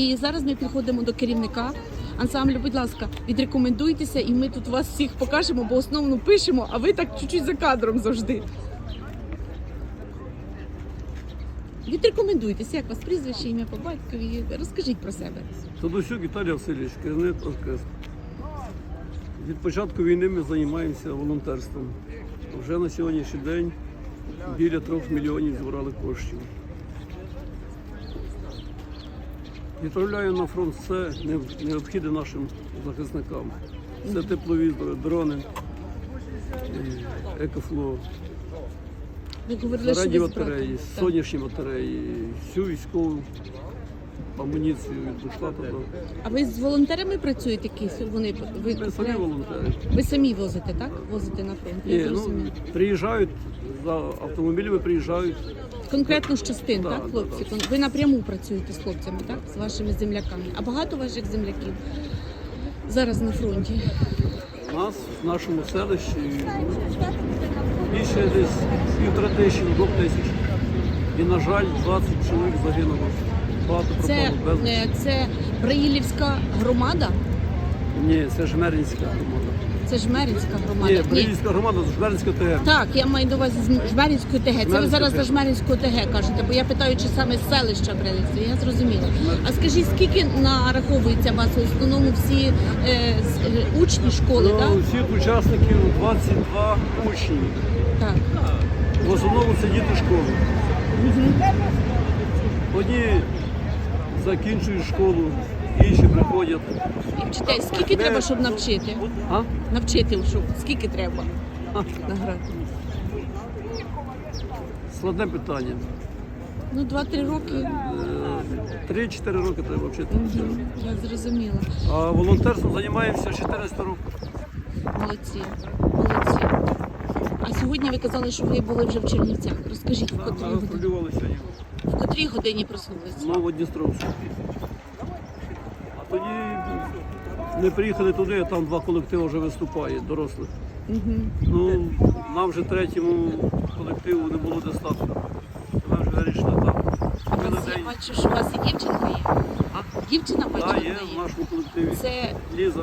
І зараз ми підходимо до керівника ансамблю. Будь ласка, відрекомендуйтеся, і ми тут вас всіх покажемо, бо основну пишемо, а ви так чуть-чуть за кадром завжди. Відрекомендуйтеся, як вас прізвище, ім'я по батькові. Розкажіть про себе. Тодосюк Віталій Васильович, керівник оркестру. Від початку війни ми займаємося волонтерством. Вже на сьогоднішній день біля трьох мільйонів зібрали коштів. Відправляю на фронт все необхідне нашим захисникам. Це тепловізори, дрони, екофло, батареї, сонячні батареї, всю військову амуніцію від до. А ви з волонтерами працюєте якісь? Вони ви, Ми самі волонтери. ви самі возите, так? Возите на фронт. Ні, ну, приїжджають за автомобілями, приїжджають. Конкретно з частин, так, хлопці? Ви напряму працюєте з хлопцями, так? З вашими земляками. А багато ваших земляків зараз на фронті. У нас в нашому селищі більше десь півтора тисячі, двох тисяч. І, на жаль, 20 чоловік загинуло. Багато Це, пропало без. е, це Браїлівська громада, Ні, це Жмеринська громада. Це Жмеринська громада. Ні, Браїльська громада, Жмеринська ТГ. Так, я маю на увазі з Жмеринської ТГ. Це ви зараз за. Жмеринську ТГ кажете, бо я питаю, чи саме з селища Брилівці. Я зрозуміла. А скажіть, скільки нараховується вас в основному всі е, з- е, учні школи, так? Ну, всіх учасників 22 учні. Так. В основному це діти школи. Одні закінчують школу, інші приходять. І вчитель, скільки треба, щоб навчити? А? Навчити, щоб скільки треба А? награти? Складне питання. Ну, 2-3 роки. Е, Три-чотири роки треба вчити. Мгм, Я зрозуміла. А волонтерством займаємося 400 років. Молодці. Молодці. А сьогодні ви казали, що ви були вже в Чернівцях. Розкажіть, в котрій годині? сьогодні В котрій годині проснулися? в Новодністровську. А тоді ми приїхали туди, а там два колективи вже виступають, дорослих. Ну, нам вже третьому колективу не було достатньо. Ми вже вирішили. Ми на Я день. бачу, що у вас і дівчинка є. А? Дівчина бачу, Так, одна є в нашому колективі. Це Ліза.